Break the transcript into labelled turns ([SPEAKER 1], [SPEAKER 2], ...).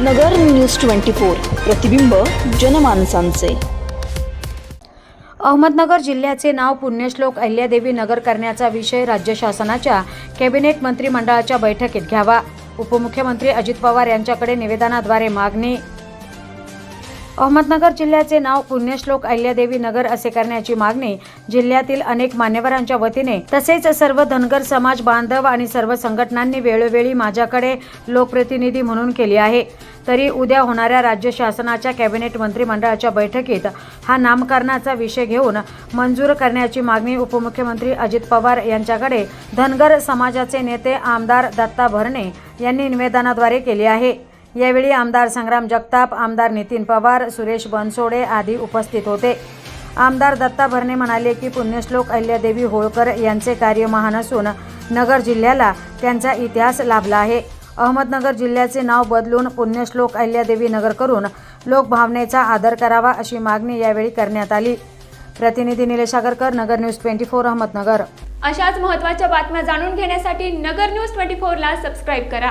[SPEAKER 1] नगर news twenty four प्रतिबिंब जनमानसांचे.
[SPEAKER 2] अहमदनगर जिल्ह्याचे नाव पुण्यश्लोक अहिल्यादेवी नगर करण्याचा विषय राज्य शासनाच्या कॅबिनेट मंत्रिमंडळाच्या बैठकीत घ्यावा. उपमुख्यमंत्री अजित पवार यांच्याकडे निवेदनाद्वारे मागणी अहमदनगर जिल्ह्याचे नाव पुण्यश्लोक अहिल्यादेवी नगर असे करण्याची मागणी जिल्ह्यातील अनेक मान्यवरांच्या वतीने तसेच सर्व धनगर समाज बांधव आणि सर्व संघटनांनी वेळोवेळी माझ्याकडे लोकप्रतिनिधी म्हणून केली आहे. तरी उद्या होणाऱ्या राज्य शासनाच्या कॅबिनेट मंत्रिमंडळाच्या बैठकीत हा नामकरणाचा विषय घेऊन मंजूर करण्याची मागणी उपमुख्यमंत्री अजित पवार यांच्याकडे धनगर समाजाचे नेते आमदार दत्ता भरणे यांनी निवेदनाद्वारे केली आहे. यावेळी आमदार संग्राम जगताप आमदार नितीन पवार सुरेश बनसोडे आदी उपस्थित होते. आमदार दत्ता भरणे म्हणाले की पुण्यश्लोक अहिल्यादेवी होळकर यांचे कार्य महान असून नगर जिल्ह्याला त्यांचा इतिहास लाभला आहे. अहमदनगर जिल्ह्याचे नाव बदलून पुण्यश्लोक अहिल्यादेवी नगर करून लोकभावनेचा आदर करावा अशी मागणी यावेळी करण्यात आली. प्रतिनिधी Nilesh Agarkar Nagar news twenty four Ahmednagar.
[SPEAKER 3] अशाच महत्त्वाच्या बातम्या जाणून घेण्यासाठी नगर न्यूज ट्वेंटी फोरला सबस्क्राईब करा.